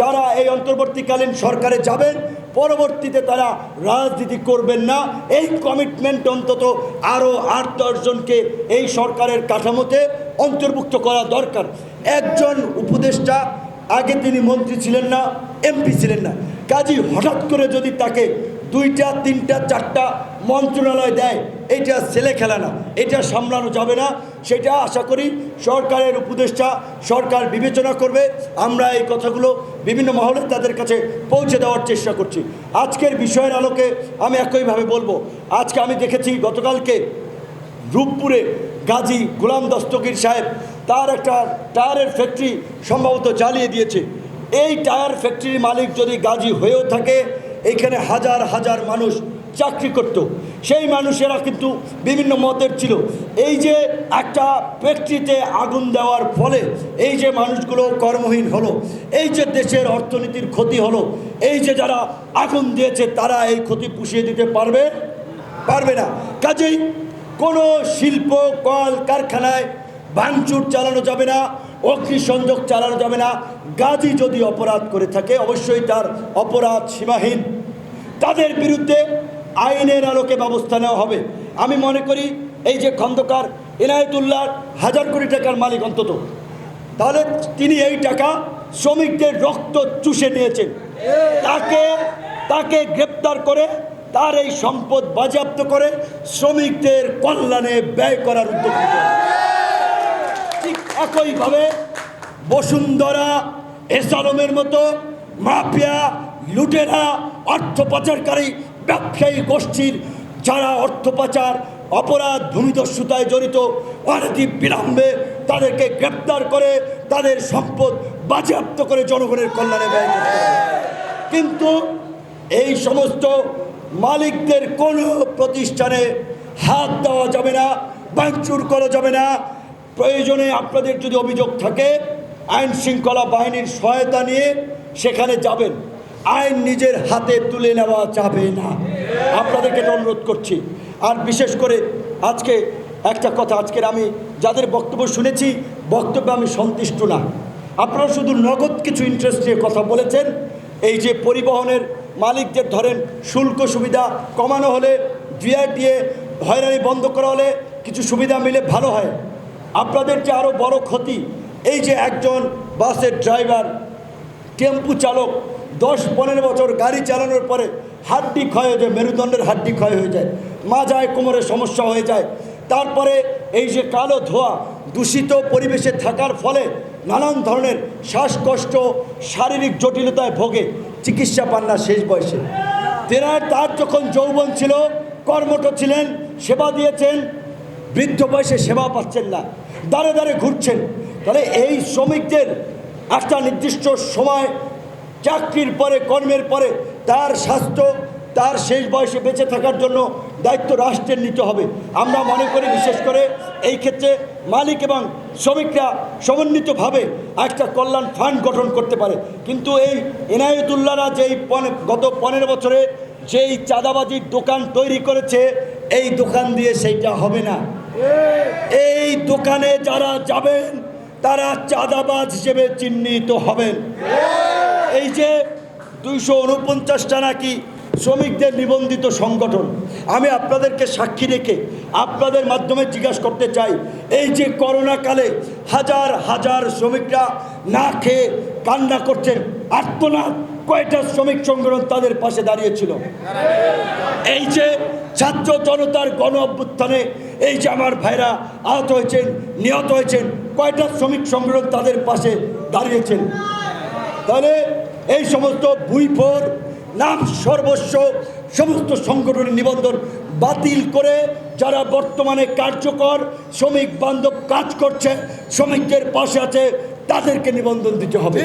যারা এই অন্তর্বর্তীকালীন সরকারে যাবেন পরবর্তীতে তারা রাজনীতি করবেন না। এই কমিটমেন্ট অন্তত আরও আট দশজনকে এই সরকারের কাঠামোতে অন্তর্ভুক্ত করা দরকার। একজন উপদেষ্টা, আগে তিনি মন্ত্রী ছিলেন না, এমপি ছিলেন না। কাজী হঠাৎ করে যদি তাকে দুইটা, তিনটা, চারটা মন্ত্রণালয় দেয়। এটা ছেলে খেলা না, এটা সামলানো যাবে না। সেটা আশা করি সরকারের উপদেষ্টা, সরকার বিবেচনা করবে। আমরা এই কথাগুলো বিভিন্ন মহলে তাদের কাছে পৌঁছে দেওয়ার চেষ্টা করছি। আজকের বিষয়ের আলোকে আমি একইভাবে বলব। আজকে আমি দেখেছি গতকালকে রূপপুরে গাজী গোলাম দস্তগীর সাহেব তার একটা টায়ারের ফ্যাক্টরি সম্ভবত জ্বালিয়ে দিয়েছে। এই টায়ার ফ্যাক্টরির মালিক যদি গাজী হয়েও থাকে এখানে হাজার হাজার মানুষ চাকরি করত। সেই মানুষেরা কিন্তু বিভিন্ন মতের ছিল। এই যে একটা ফ্যাক্টরিতে আগুন দেওয়ার ফলে এই যে মানুষগুলো কর্মহীন হলো, এই যে দেশের অর্থনীতির ক্ষতি হলো, এই যে যারা আগুন দিয়েছে তারা এই ক্ষতি পুষিয়ে দিতে পারবে? পারবে না। কাজেই কোনো শিল্প, কল, কারখানায় ভাঙচুর চালানো যাবে না। অগ্নিসংযোগ চালানো যাবে না। গাজী যদি অপরাধ করে থাকে, অবশ্যই তার অপরাধ সীমাহীন। তাদের বিরুদ্ধে আইনের আলোকে ব্যবস্থা নেওয়া হবে। আমি মনে করি, এই যে খন্দকার এনায়েতুল্লাহ, হাজার কোটি টাকার মালিক অন্তত, তাহলে তিনি এই টাকা শ্রমিকদের রক্ত চুষে নিয়েছেন। তাকে তাকে গ্রেপ্তার করে, তার এই সম্পদ বাজেয়াপ্ত করে শ্রমিকদের কল্যাণে ব্যয় করার উদ্যোগ একইভাবে বসুন্ধরা এসালমের মতো মাফিয়া, লুটেরা, অর্থ পাচারকারী, ব্যবসায়ী গোষ্ঠীর যারা অর্থ পাচার, অপরাধ, ভূমিদস্যুতায় জড়িত অনতি বিলম্বে তাদেরকে গ্রেপ্তার করে তাদের সম্পদ বাজেয়াপ্ত করে জনগণের কল্যাণে ব্যয় কিন্তু এই সমস্ত মালিকদের কোনো প্রতিষ্ঠানে হাত দেওয়া যাবে না, ভাঙচুর করা যাবে না প্রয়োজনে আপনাদের যদি অভিযোগ থাকে, আইন শৃঙ্খলা বাহিনীর সহায়তা নিয়ে সেখানে যাবেন। আইন নিজের হাতে তুলে নেওয়া যাবে না। আপনাদেরকে অনুরোধ করছি। আর বিশেষ করে আজকে একটা কথা, আজকের আমি যাদের বক্তব্য শুনেছি, বক্তব্যে আমি সন্তুষ্ট না। আপনারা শুধু নগদ কিছু ইন্টারেস্ট নিয়ে কথা বলেছেন। এই যে পরিবহনের মালিকদের ধরেন শুল্ক সুবিধা কমানো হলে জিআরটিএ হয়রানি বন্ধ করা হলে কিছু সুবিধা মিলে ভালো হয়। আপনাদের যে আরও বড় ক্ষতি, এই যে একজন বাসের ড্রাইভার, টেম্পু চালক, দশ পনেরো বছর গাড়ি চালানোর পরে হাড্ডি ক্ষয় হয়ে যায়, মেরুদণ্ডের হাড্ডি ক্ষয় হয়ে যায় মাজায় কোমরে সমস্যা হয়ে যায়। তারপরে এই যে কালো ধোয়া, দূষিত পরিবেশে থাকার ফলে নানান ধরনের শ্বাসকষ্ট, শারীরিক জটিলতায় ভোগে, চিকিৎসা পান না শেষ বয়সে। তেনার তার যখন যৌবন ছিল, কর্মঠ ছিলেন, সেবা দিয়েছেন, বৃদ্ধ বয়সে সেবা পাচ্ছেন না। দাঁড়ে দাঁড়ে ঘুরছেন। তাহলে এই শ্রমিকদের একটা নির্দিষ্ট সময় চাকরির পরে, কর্মের পরে তার স্বাস্থ্য, তার শেষ বয়সে বেঁচে থাকার জন্য দায়িত্ব রাষ্ট্রের নিতে হবে। আমরা মনে করি বিশেষ করে এই ক্ষেত্রে মালিক এবং শ্রমিকরা সমন্বিতভাবে একটা কল্যাণ ফান্ড গঠন করতে পারে। কিন্তু এই এনায়েতুল্লাহরা যেই গত পনেরো বছরে যেই চাঁদাবাজির দোকান তৈরি করেছে, এই দোকান দিয়ে সেইটা হবে না। এই দোকানে যারা যাবেন, তারা চাঁদাবাজ হিসেবে চিহ্নিত হবেন। এই যে দুইশো উনপঞ্চাশটা নাকি শ্রমিকদের নিবন্ধিত সংগঠন, আমি আপনাদেরকে সাক্ষী রেখে আপনাদের মাধ্যমে জিজ্ঞাসা করতে চাই, এই যে করোনা কালে হাজার হাজার শ্রমিকরা না খেয়ে কান্না করছেন আত্মনাথ কয়টা শ্রমিক সংগঠন তাদের পাশে দাঁড়িয়েছিল? এই যে ছাত্র জনতার গণ অভ্যুত্থানে এই যে আমার ভাইরা আহত হয়েছেন, নিহত হয়েছেন, কয়টা শ্রমিক সংগঠন তাদের পাশে দাঁড়িয়েছেন? তাহলে এই সমস্ত বুইফোর নাম সর্বস্ব সমস্ত সংগঠনের নিবন্ধন বাতিল করে যারা বর্তমানে কার্যকর শ্রমিক বান্ধব কাজ করছে, শ্রমিকদের পাশে আছে, তাদেরকে নিবন্ধন দিতে হবে।